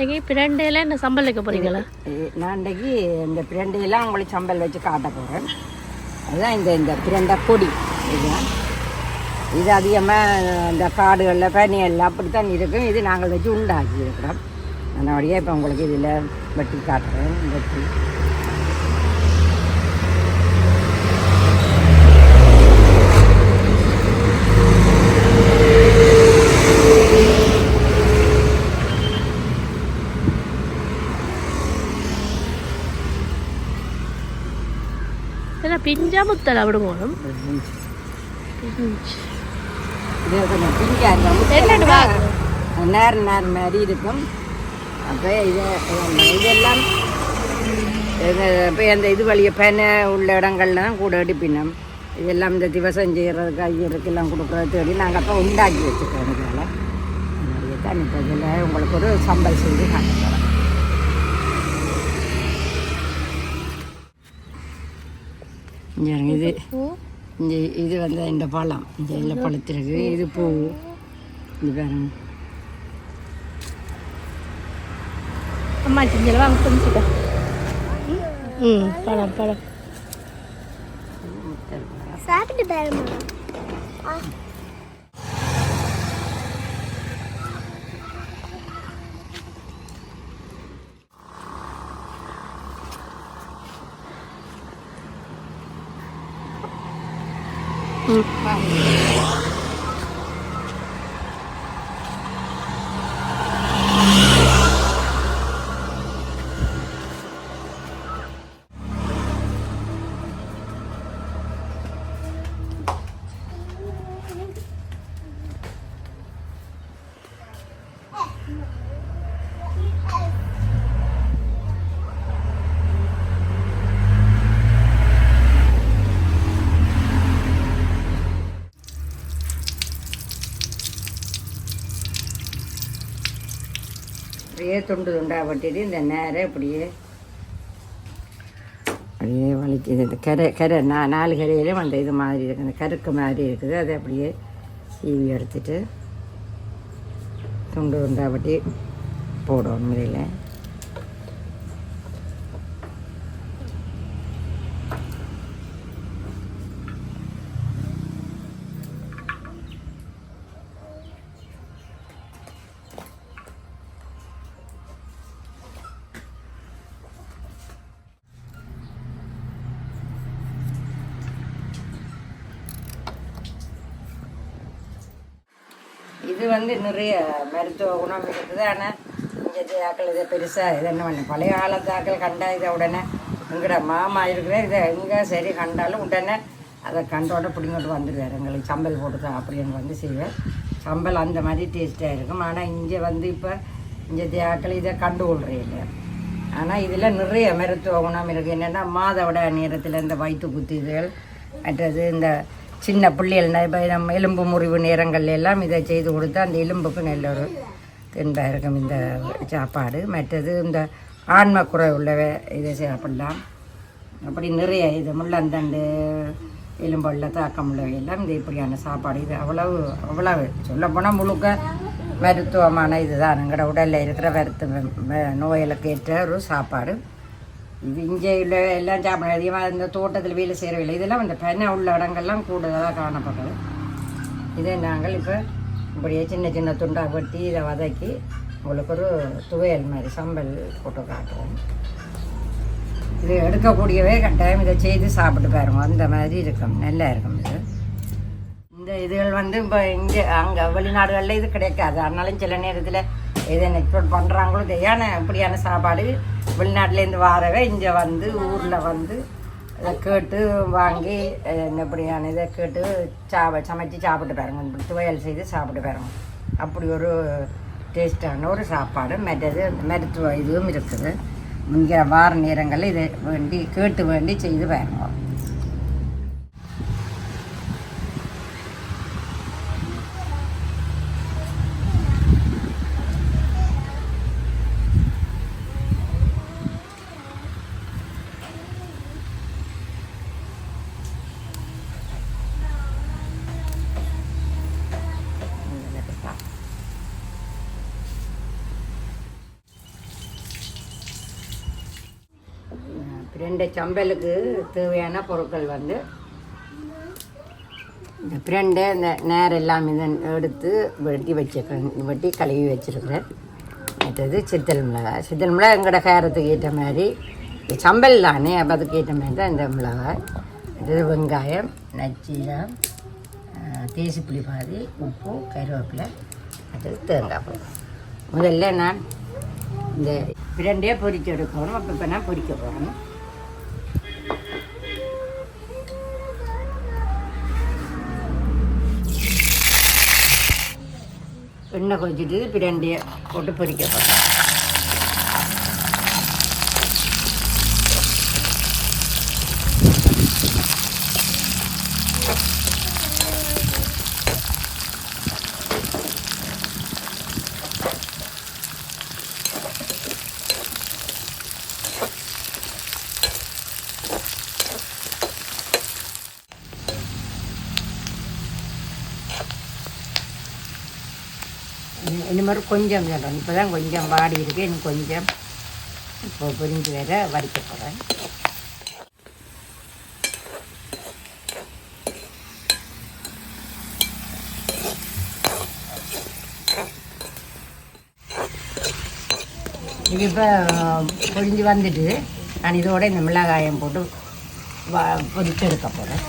இன்னைக்கு பிரண்டையில என்ன சம்பல் வைக்க போறீங்களா? நான் இன்றைக்கி இந்த பிரண்டையெல்லாம் உங்களுக்கு சம்பல் வச்சு காட்ட போகிறேன் அதுதான் இந்த இந்த பிரண்டை கொடி இதுதான் இது அதிகமாக இந்த காடுகளில் பனியெல்லாம் அப்படித்தான் இருக்கும். இது நாங்கள் வச்சு உண்டாக்கி இருக்கிறோம் அதனுடைய இப்போ உங்களுக்கு இதில் வெட்டி காட்டுறேன். வெட்டி. இதெல்லாம் பிஞ்சா അവിടെ விடுவோம் இது கொஞ்சம் மாதிரி இருக்கும் அப்போ இது இதெல்லாம் இப்போ அந்த இது வழிய பெனை உள்ள இடங்கள்லாம் கூட எடுப்பினோம் இதெல்லாம் இந்த திவசம் செய்கிறதுக்கு ஐயருக்கெல்லாம் கொடுக்குறது தேடி நாங்கள் அப்போ உண்டாக்கி வச்சுருக்கோம் இதில் தான் இப்போ இதில் உங்களுக்கு ஒரு சம்பல் செஞ்சு காட்டுறோம் இங்க பாருங்க, இது இந்த இது வந்து இந்த பழம். இந்த இதில் பழுத்திருக்கு இது பூ. இது பாருங்க. அம்மா செஞ்சல வாங்க புரிஞ்சுக்க ம் பழம் பழம். சாப்பிட்டு คุ அப்படியே துண்டு துண்டாக வெட்டிட்டு இந்த நேரம் இப்படியே அப்படியே வலிக்குது. இந்த கரை கரை நா நாலு கரையிலும் அந்த இது மாதிரி இருக்குது அந்த கருக்கு மாதிரி இருக்குது. அதை அப்படியே சீவி எடுத்துட்டு துண்டு துண்டாக வெட்டி போடுவோம் முறையில். இது வந்து நிறைய மருத்துவ குணம் இருக்குது. ஆனால் இங்கே தாக்கள் இதை பெருசாக இது என்ன பண்ண பழைய காலத்தாக்கள் கண்டா இதை உடனே எங்கட மாமா இருக்கிற இதை எங்கே சரி கண்டாலும் உடனே அதை கண்டோட பிடிங்கிட்டு வந்துடுவார். எங்களுக்கு சம்பல் போட்டு அப்படின்னு வந்து செய்வேன். சம்பல் அந்த மாதிரி டேஸ்ட்டாக இருக்கும். ஆனால் இங்கே வந்து இப்போ இங்கே தேக்கள் இதை கண்டு கொள்றே இல்லை ஆனால் இதில் நிறைய மருத்துவ குணம் இருக்குது என்னென்னா மாதவிட நேரத்தில் இந்த வயிற்று குத்திகள் மற்றது இந்த சின்ன பிள்ளைகள் நம்ம எலும்பு முறிவு நேரங்கள் எல்லாம் இதை செய்து கொடுத்தா அந்த எலும்புக்கு நல்ல ஒரு தின்பாக இருக்கும் இந்த சாப்பாடு. மற்றது இந்த ஆன்மக்குறை குறை உள்ளவ இதை சாப்பிடலாம். அப்படி நிறைய இது முள்ளந்தண்டு எலும்புள்ள தாக்கம் உள்ளவையெல்லாம் இந்த இப்படியான சாப்பாடு. இது அவ்வளவு அவ்வளவு. சொல்லப்போனால் முழுக்க மருத்துவமான இதுதான். எங்களோட உடலில் இருக்கிற வருத்த நோய்களுக்கு ஏற்ற ஒரு சாப்பாடு. இது இங்கே உள்ள எல்லாம் சாப்பிட அதிகமாக இந்த தோட்டத்தில் வேலை செய்கிறவில்லை இதெல்லாம் இந்த பெண்ணை உள்ள இடங்கள்லாம் கூடுதலாக காணப்படுறது இதே நாங்கள் இப்போ இப்படியே சின்ன சின்ன துண்டாக வெட்டி இதை வதக்கி உங்களுக்கு ஒரு துவையல் மாதிரி சம்பல் போட்டு காட்டுவோம். இது எடுக்கக்கூடியவே கட்டாயம் இதை செய்து சாப்பிட்டு பாருங்க. அந்த மாதிரி இருக்கும். நல்லா இருக்கும் இது. இந்த இதுகள் வந்து இப்போ இங்கே அங்கே வெளிநாடுகளில் இது கிடைக்காது. அதனாலும் சில நேரத்தில் எதை எக்ஸ்போர்ட் பண்ணுறாங்களோ தெரியான இப்படியான சாப்பாடு? வெளிநாட்டிலேருந்து வாரவே இங்கே வந்து ஊரில் வந்து இதை கேட்டு வாங்கி அஹ், இந்த இப்படியான இதை கேட்டு சாப்ப சமைச்சு சாப்பிட்டு பாருங்க. இப்படி துவையல் செய்து சாப்பிட்டு பாருங்க. அப்படி ஒரு டேஸ்டான ஒரு சாப்பாடு. மற்றது மருத்துவ இதுவும் இருக்குது. இங்கே வார நேரங்களில் இதை வேண்டி கேட்டு வேண்டி செய்து பாருங்க. ரெண்டு சம்பலுக்கு தேவையான பொருட்கள் வந்து இந்த பிரண்டை இந்த நேர் எல்லாம் இதை எடுத்து வெட்டி வச்சுருக்கேன். வெட்டி கழுவி வச்சுருக்கிறேன். அடுத்தது சித்தல் மிளகாய். சித்தல் மிளகாய் எங்களோட கேரத்துக்கு ஏற்ற மாதிரி சம்பல் தானே அப்போ அதுக்கு ஏற்ற மாதிரி தான் இந்த மிளகாய். அடுத்தது வெங்காயம் நச்சீரம் புளி பாதி உப்பு கருவேப்பிலை அடுத்தது தேங்காய் பூ. முதல்ல நான் இந்த பிரண்டையே பொறிக்க எடுக்கணும். அப்போ இப்போ நான் பொரிக்க போகிறேன் எண்ணெய் கொதிச்சுட்டு பிரண்டையை போட்டு பொரிக்க மாதிரி கொஞ்சம் சொல்கிறேன் இப்போ தான் கொஞ்சம் வாடி இருக்கு. இன்னும் கொஞ்சம் இப்போ புரிஞ்சு வேற வடிக்க போகிறேன் இது இப்போ பொழிஞ்சு வந்துட்டு நான் இதோட இந்த மிளகாயம் போட்டு வ பொரிச்சு எடுக்க போகிறேன்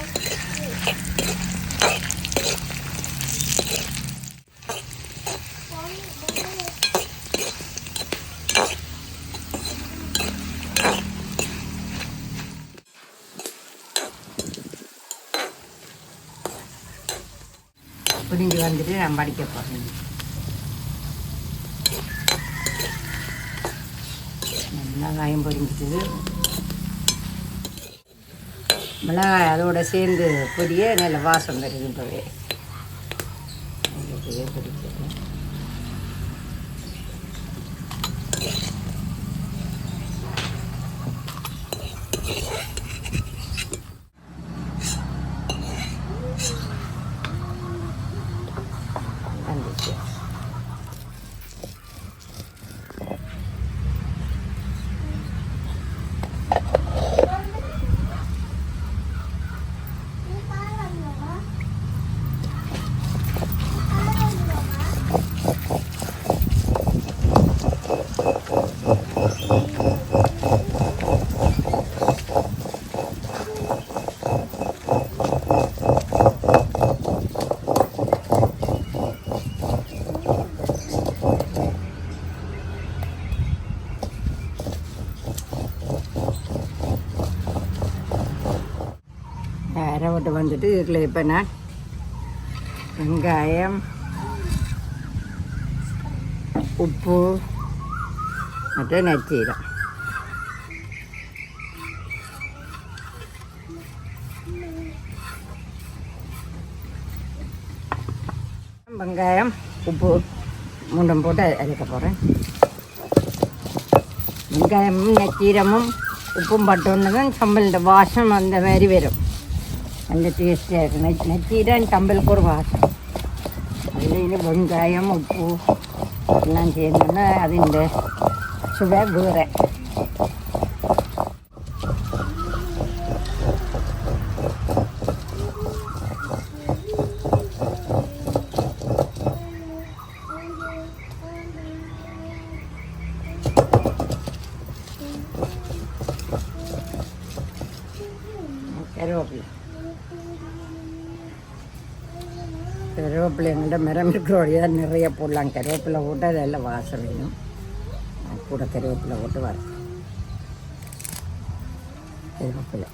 புரிஞ்சு வந்துட்டு நான் படிக்க போகிறேன் மிளகாயம் பொரிஞ்சிட்டு மிளகாய் அதோட சேர்ந்து பொடியே நல்ல வாசம் வருகின்றவே அப்படியே இது இதில் இப்போ நான் வெங்காயம் உப்பு மற்றும் நச்சீரம் வெங்காயம் உப்பு மூண்டம் போட்டு அரைக்க போகிறேன் வெங்காயமும் நச்சீரமும் உப்பும் பட்டோன்னு தான் சம்பள வாசம் அந்த மாதிரி வரும். നല്ല ടേസ്റ്റിയായിട്ട് இருக்கும் நெ நெச்சீரம் சம்பலுக்கு ஒரு வாசம் அதில் இனி வெங்காயம் உப்பு எல்லாம் சேர்ந்தோன்னா അതിൻ്റെ சுவை வேறு கருவேப்பிலை கருவேப்பிலை எங்கள்கிட்ட மரம் இருக்கிறோடைய நிறைய போடலாம். கருவேப்பிலை போட்டு அதெல்லாம் வாசம் வேணும் கூட கருவேப்பிலை போட்டு வர கருவேப்பிலை.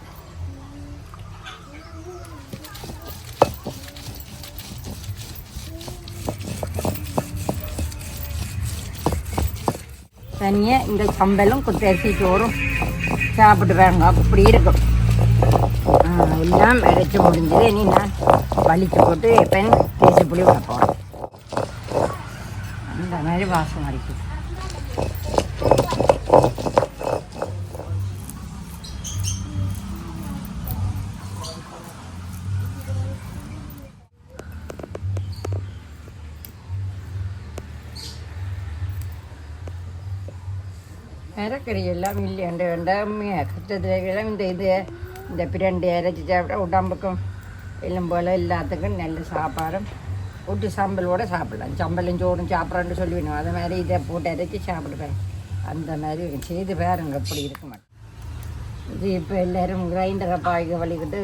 தனியாக இந்த சம்பலும் குத்தரிசி சோறும் சாப்பிட்டு வாங்க அப்படி இருக்கும். எல்லாம் இறைச்சி முடிஞ்சது. இனி நான் வலிச்சு போட்டு எப்போ தேசி புளி வைப்போம் அந்த மாதிரி வாசம் அடிக்குது மரக்கறி எல்லாம் இல்லையாண்டு வேண்டாம் கஷ்டத்தில் இந்த இது இந்த பிரண்டு இறைச்சி சாப்பிட்டா உடம்புக்கும் எலும்போல எல்லாத்துக்கும் நல்ல சாப்பாடும் ஊட்டி சம்பலோட சாப்பிடலாம் சம்பலும் சோறும் சாப்பிட்றான்னு சொல்லிவிடணும் அது மாதிரி இதை போட்டு இறைச்சி சாப்பிடுவேன் அந்த மாதிரி செய்து பாருங்க எப்படி இருக்க மாட்டேன் இது இப்போ எல்லோரும் கிரைண்டரை பாய்க்க வலிக்கிட்டு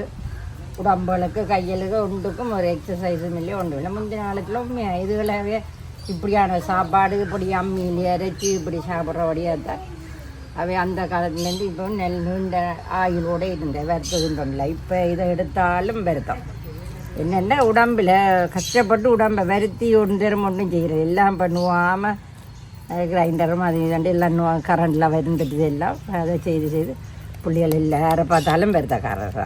உடம்புகளுக்கு கையலுக்கு உண்டுக்கும் ஒரு எக்ஸசைஸும் இல்லை ஒன்றும் இல்லை முந்தின காலத்தில் உண்மையாக இதுகளாகவே இப்படியான சாப்பாடு இப்படி அம்மியில் இறைச்சி இப்படி சாப்பிட்றபடியாக தான் அவை அந்த காலத்துலேருந்து இப்போ நெல் நீண்ட ஆயுளோடு இருந்த இல்லை இப்போ இதை எடுத்தாலும் வருத்தம் என்னென்ன உடம்பில் கஷ்டப்பட்டு உடம்பை வருத்தி ஒன்றும் ஒன்றும் செய்கிறது எல்லாம் பண்ணுவாமல் கிரைண்டரும் அது இதாண்டு எல்லாம் கரண்டில் வந்துட்டு எல்லாம். அதை செய்து செய்து புள்ளிகள் இல்லை யாரை பார்த்தாலும் வருத்தக்காரரா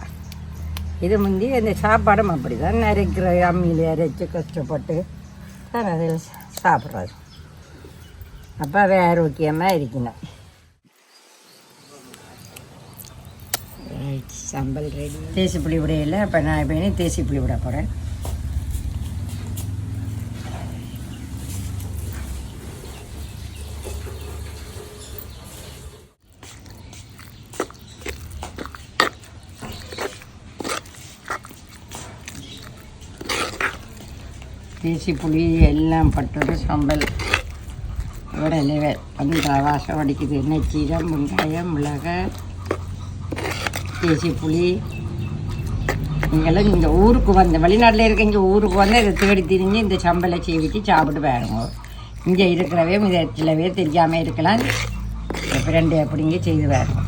இது முந்தி அந்த சாப்பாடும் அப்படி தான் நரைக்கிற அம்மியில் அரைச்சி கஷ்டப்பட்டு தான் அதில் சாப்பிட்றது. அப்போ அவை ஆரோக்கியமாக இருக்கணும் ரைட் சம்பல் ரெடி தேசி புளி விடையில் இப்போ நான் இப்போ இனி தேசி புளி விட போகிறேன் தேசி புளி எல்லாம் பட்டது சம்பல். விடலை அந்த வாசம் அடிக்குது நெச்சீரம் வெங்காயம் மிளகாய் தேசிய புளி நீங்களும் இந்த ஊருக்கு வந்த வெளிநாட்டில் இருக்க இங்கே ஊருக்கு வந்து இதை தேடி திரிஞ்சு இந்த சம்பளை சீவிச்சு சாப்பிட்டு பாருங்க. இங்கே இருக்கிறவே இதை சில பேர் தெரியாமல் இருக்கலாம். இப்போ ரெண்டு அப்படிங்க செய்து பாருங்க.